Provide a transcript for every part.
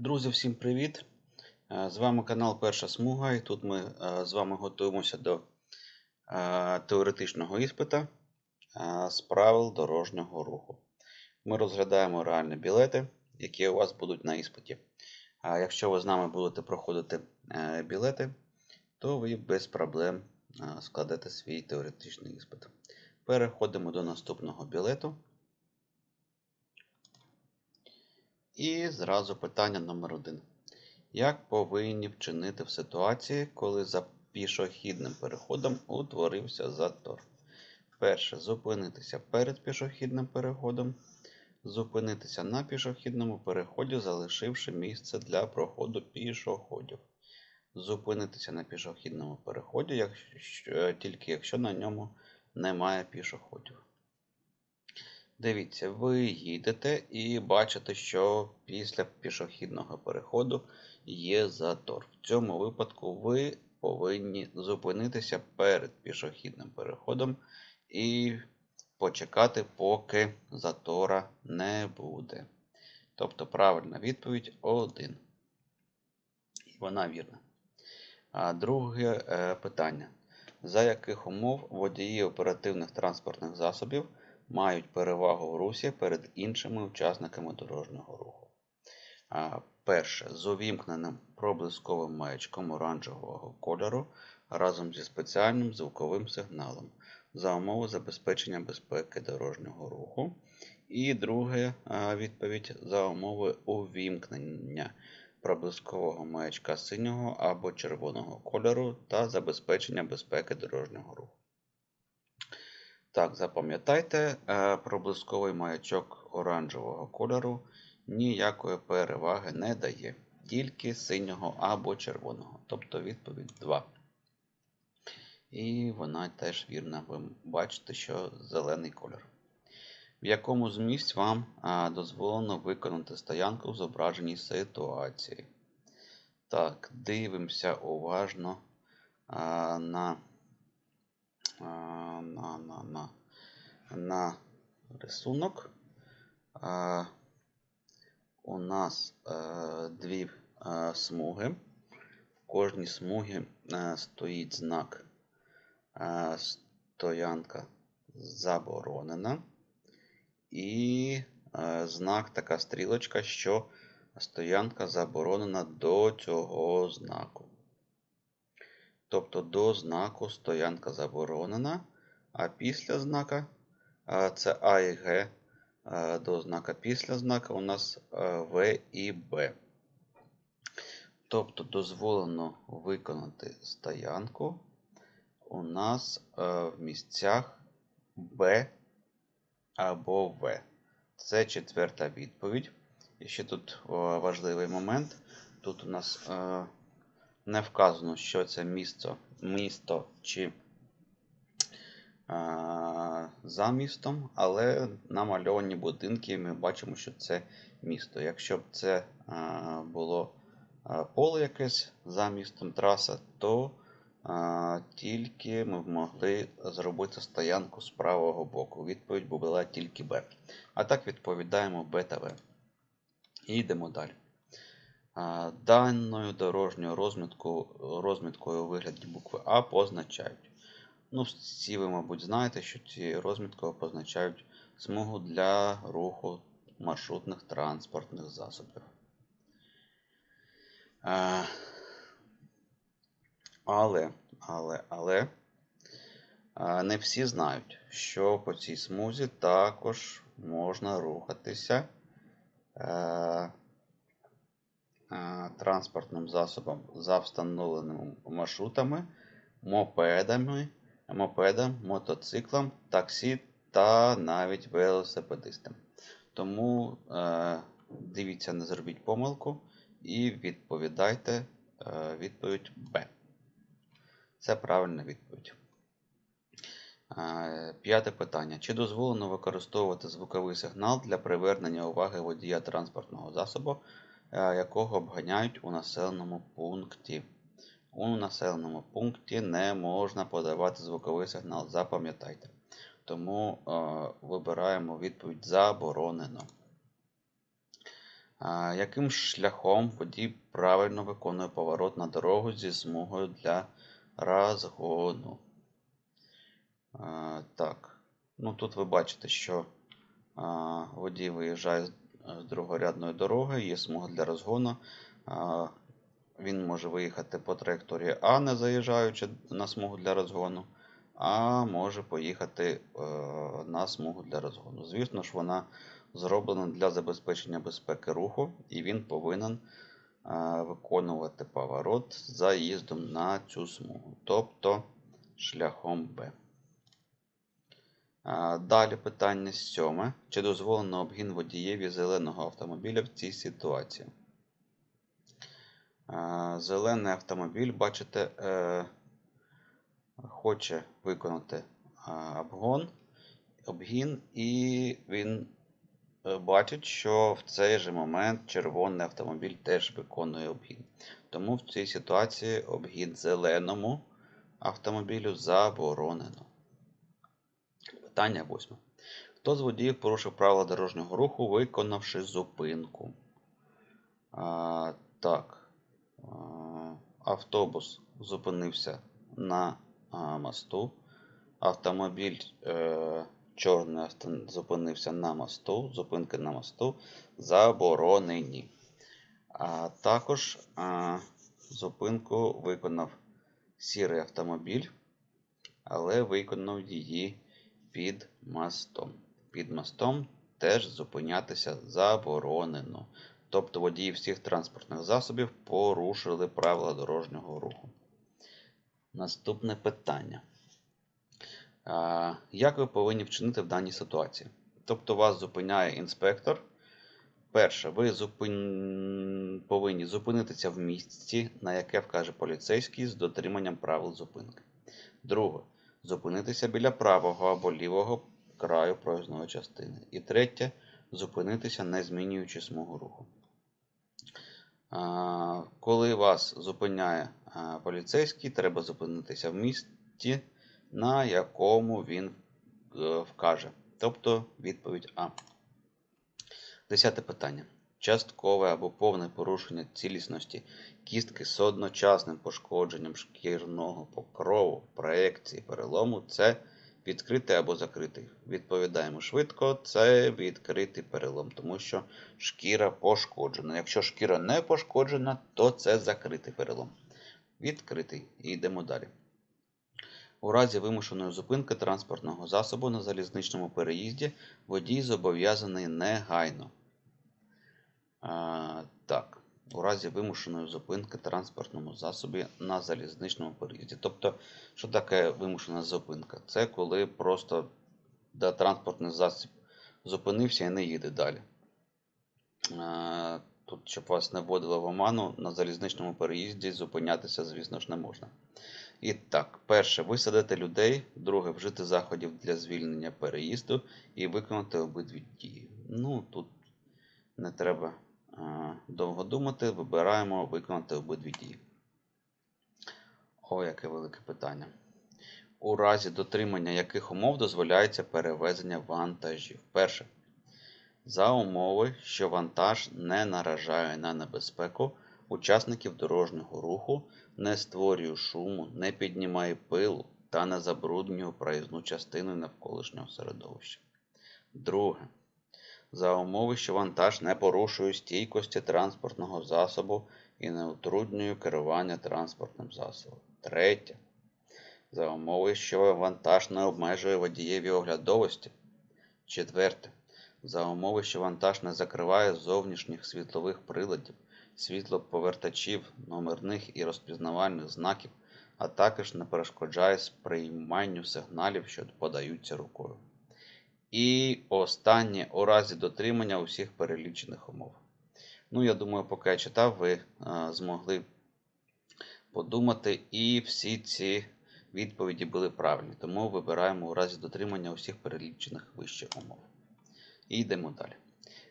Друзі, всім привіт! Е, З вами канал Перша Смуга, і тут ми е, з вами готуємося до е, теоретичного іспита з правил дорожнього руху. Ми розглядаємо реальні білети, які у вас будуть на іспиті. А якщо ви з нами будете проходити білети, то ви без проблем складете свій теоретичний іспит. Переходимо до наступного білету. І зразу питання номер один. Як повинні вчинити в ситуації, коли за пішохідним переходом утворився затор? Перше. Зупинитися перед пішохідним переходом. Зупинитися на пішохідному переході, залишивши місце для проходу пішоходів. Зупинитися на пішохідному переході, якщо, тільки якщо на ньому немає пішоходів. Дивіться, ви їдете і бачите, що після пішохідного переходу є затор. В цьому випадку ви повинні зупинитися перед пішохідним переходом і почекати, поки затора не буде. Тобто правильна відповідь 1. І вона вірна. А друге е, питання. За яких умов водії оперативних транспортних засобів мають перевагу в русі перед іншими учасниками дорожнього руху. Перше. З увімкненим проблисковим маячком оранжевого кольору разом зі спеціальним звуковим сигналом за умови забезпечення безпеки дорожнього руху. І друге відповідь за умови увімкнення проблискового маячка синього або червоного кольору та забезпечення безпеки дорожнього руху. Так, запам'ятайте, е, проблисковий маячок оранжевого кольору ніякої переваги не дає, тільки синього або червоного, тобто відповідь 2. І вона теж вірна. Ви бачите, що зелений кольор. В якому з місць вам дозволено виконати стоянку в зображеній ситуації. Так, дивимося уважно а, на на, на, на, на рисунок. У нас а, дві а, смуги. В кожній смугі а, стоїть знак стоянка заборонена. І знак така стрілочка, що стоянка заборонена до цього знаку. Тобто до знаку стоянка заборонена, а після знака це А і Г, до знака після знака у нас В і Б. Тобто дозволено виконати стоянку у нас в місцях Б або В. Це четверта відповідь. І ще тут важливий момент. Тут у нас не вказано, що це місто, місто чи а, за містом, але намальовані будинки ми бачимо, що це місто. Якщо б це а, було поле якесь за містом траса, то а, тільки ми б могли зробити стоянку з правого боку. Відповідь була тільки Б. А так відповідаємо Б та В. І йдемо далі. Даною дорожньою розмітку, розміткою у вигляді букви А позначають. Ну, Всі ви, мабуть, знаєте, що ці розміткою позначають смугу для руху маршрутних транспортних засобів. Але, але, але не всі знають, що по цій смузі також можна рухатися транспортним засобом за встановленими маршрутами, мопедами, мопедом, мотоциклом, таксі та навіть велосипедистам. Тому е, дивіться, не зробіть помилку і відповідайте е, відповідь Б. Це правильна відповідь. Е, п'яте питання. Чи дозволено використовувати звуковий сигнал для привернення уваги водія транспортного засобу Е, якого обганяють у населеному пункті. У населеному пункті не можна подавати звуковий сигнал, запам'ятайте. Тому е, вибираємо відповідь заборонено. А, Яким шляхом водій правильно виконує поворот на дорогу зі смугою для розгону? А, Так, ну тут ви бачите, що а, водій виїжджає з другорядної дороги, є смуга для розгону. Він може виїхати по траєкторії А, не заїжджаючи на смугу для розгону, а може поїхати е, на смугу для розгону. Звісно ж, вона зроблена для забезпечення безпеки руху, і він повинен е, виконувати поворот заїздом на цю смугу, тобто шляхом Б. Далі питання сьоме. Чи дозволено обгін водієві зеленого автомобіля в цій ситуації? Зелений автомобіль, бачите, е, хоче виконати обгон, обгін, і він е, бачить, що в цей же момент червоний автомобіль теж виконує обгін. Тому в цій ситуації обгін зеленому автомобілю заборонено. Питання восьме. Хто з водіїв порушив правила дорожнього руху, виконавши зупинку? А, так. Автобус зупинився на а, мосту. Автомобіль е, чорний авто, зупинився на мосту. Зупинки на мосту заборонені. А також а, зупинку виконав сірий автомобіль, але виконав її під мостом. Під мостом теж зупинятися заборонено. Тобто водії всіх транспортних засобів порушили правила дорожнього руху. Наступне питання. Як ви повинні вчинити в даній ситуації? Тобто вас зупиняє інспектор. Перше, ви зупин... повинні зупинитися в місці, на яке вкаже поліцейський з дотриманням правил зупинки. Друге, зупинитися біля правого або лівого краю проїзної частини. І третє, зупинитися, не змінюючи смугу руху. Коли вас зупиняє поліцейський, треба зупинитися в місці, на якому він е, вкаже. Тобто відповідь А. Десяте питання. Часткове або повне порушення цілісності кістки з одночасним пошкодженням шкірного покрову, проекції, перелому це відкритий або закритий. Відповідаємо швидко, це відкритий перелом, тому що шкіра пошкоджена. Якщо шкіра не пошкоджена, то це закритий перелом. Відкритий. І йдемо далі. У разі вимушеної зупинки транспортного засобу на залізничному переїзді водій зобов'язаний негайно. Так, у разі вимушеної зупинки транспортному засобі на залізничному переїзді. Тобто, що таке вимушена зупинка? Це коли просто да, транспортний засіб зупинився і не їде далі. Тут, щоб вас не вводило в оману, на залізничному переїзді зупинятися, звісно ж, не можна. І так, перше, висадити людей, друге, вжити заходів для звільнення переїзду і виконати обидві дії. Ну, тут не треба довго думати, вибираємо виконати обидві дії. О, яке велике питання. У разі дотримання яких умов дозволяється перевезення вантажів. Перше. За умови, що вантаж не наражає на небезпеку учасників дорожнього руху, не створює шуму, не піднімає пилу та не забруднює проїзну частину навколишнього середовища. Друге. За умови, що вантаж не порушує стійкості транспортного засобу і не утруднює керування транспортним засобом. Третє. За умови, що вантаж не обмежує водієві оглядовості. Четверте. За умови, що вантаж не закриває зовнішніх світлових приладів, світлоповертачів, номерних і розпізнавальних знаків, а також не перешкоджає сприйманню сигналів, що подаються рукою. І останнє у разі дотримання усіх перелічених умов. Ну, я думаю, поки я читав, ви а, змогли подумати, і всі ці відповіді були правильні. Тому вибираємо у разі дотримання усіх перелічених вище умов. І йдемо далі.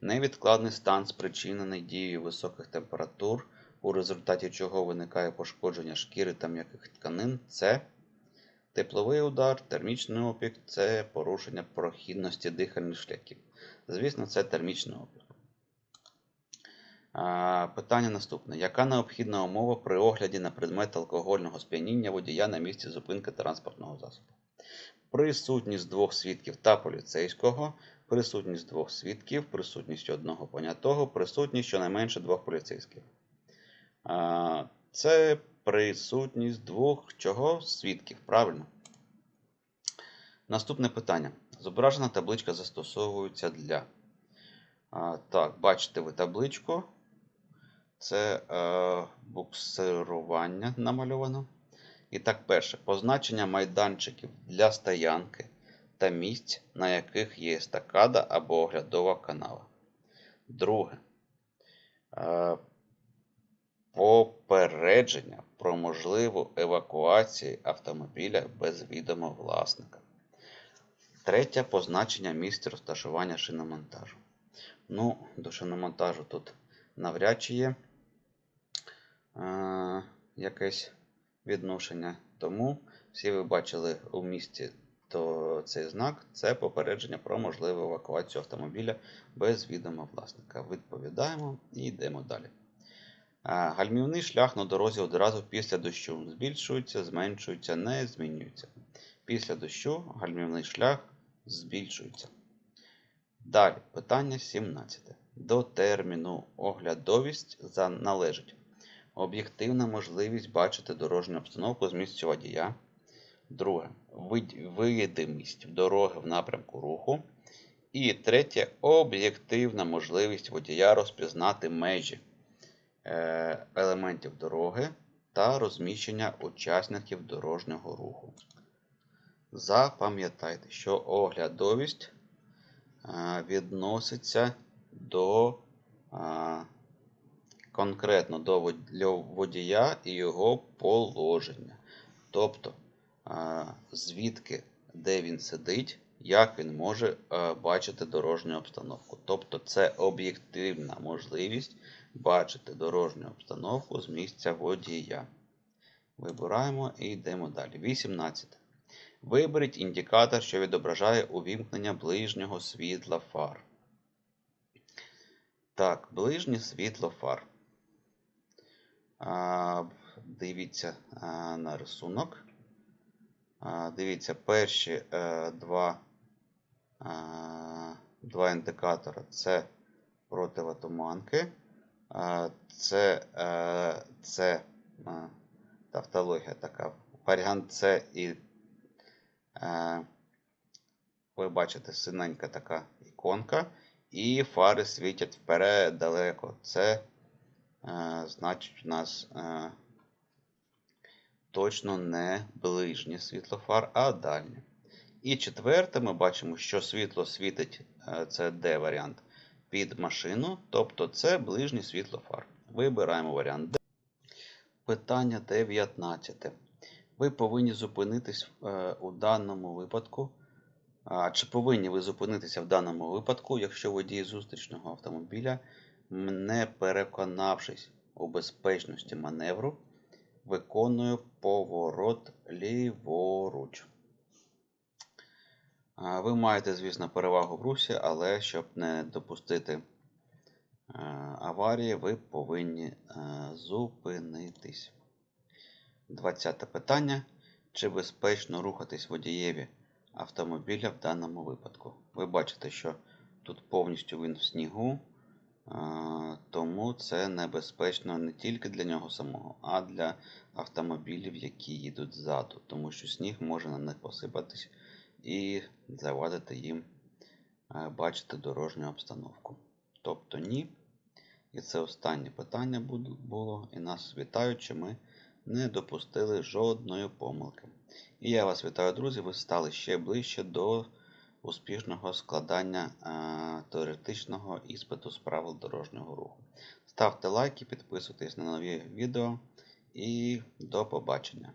Невідкладний стан спричинений дією високих температур, у результаті чого виникає пошкодження шкіри та м'яких тканин, це тепловий удар, термічний опік, це порушення прохідності дихальних шляхів. Звісно, це термічний опік. Питання наступне. Яка необхідна умова при огляді на предмет алкогольного сп'яніння водія на місці зупинки транспортного засобу? Присутність двох свідків та поліцейського, присутність двох свідків, присутність одного понятого, присутність щонайменше двох поліцейських. Це присутність двох чого? Свідків, правильно? Наступне питання. Зображена табличка застосовується для. А, так, бачите ви табличку. Це е, буксирування намальовано. І так, перше. Позначення майданчиків для стоянки та місць, на яких є естакада або оглядова канава. Друге. Попередження про можливу евакуацію автомобіля без відома власника. Третє позначення місця розташування шиномонтажу. Ну, до шиномонтажу тут навряд чи є е, якесь відношення. Тому всі ви бачили у місті то цей знак це попередження про можливу евакуацію автомобіля без відома власника. Відповідаємо і йдемо далі. Гальмівний шлях на дорозі одразу після дощу збільшується, зменшується, не змінюється. Після дощу гальмівний шлях збільшується. Далі, питання 17. До терміну оглядовість належить об'єктивна можливість бачити дорожню обстановку з місця водія. Друге вид- видимість дороги в напрямку руху. І третє об'єктивна можливість водія розпізнати межі елементів дороги та розміщення учасників дорожнього руху. Запам'ятайте, що оглядовість е, відноситься до е, конкретно до водія і його положення. Тобто, е, звідки, де він сидить, як він може е, бачити дорожню обстановку. Тобто, це об'єктивна можливість бачити дорожню обстановку з місця водія. Вибираємо і йдемо далі. 18. Виберіть індикатор, що відображає увімкнення ближнього світла фар. Так, ближнє світло фар. А, дивіться а, на рисунок. А, дивіться, перші е, два, а, два індикатори це противотуманки. Це, е, це тавтологія така. Варіант С і е, ви бачите синенька така іконка. І фари світять вперед далеко. Це е, значить у нас е, точно не ближнє світло фар, а дальнє. І четверте, ми бачимо, що світло світить, е, це D варіант, під машину, тобто це ближнє світло фар. Вибираємо варіант D. Питання 19. Ви повинні зупинитись е, у даному випадку. А, Чи повинні ви зупинитися в даному випадку, якщо водій зустрічного автомобіля, не переконавшись у безпечності маневру, виконує поворот ліворуч? Ви маєте, звісно, перевагу в русі, але щоб не допустити е, аварії, ви повинні е, зупинитись. 20 питання. Чи безпечно рухатись водієві автомобіля в даному випадку? Ви бачите, що тут повністю він в снігу, тому це небезпечно не тільки для нього самого, а для автомобілів, які їдуть ззаду, тому що сніг може на них посипатись і завадити їм е, бачити дорожню обстановку. Тобто ні. І це останнє питання було. І нас вітають, що ми не допустили жодної помилки. І я вас вітаю, друзі. Ви стали ще ближче до успішного складання е, теоретичного іспиту з правил дорожнього руху. Ставте лайки, підписуйтесь на нові відео і до побачення.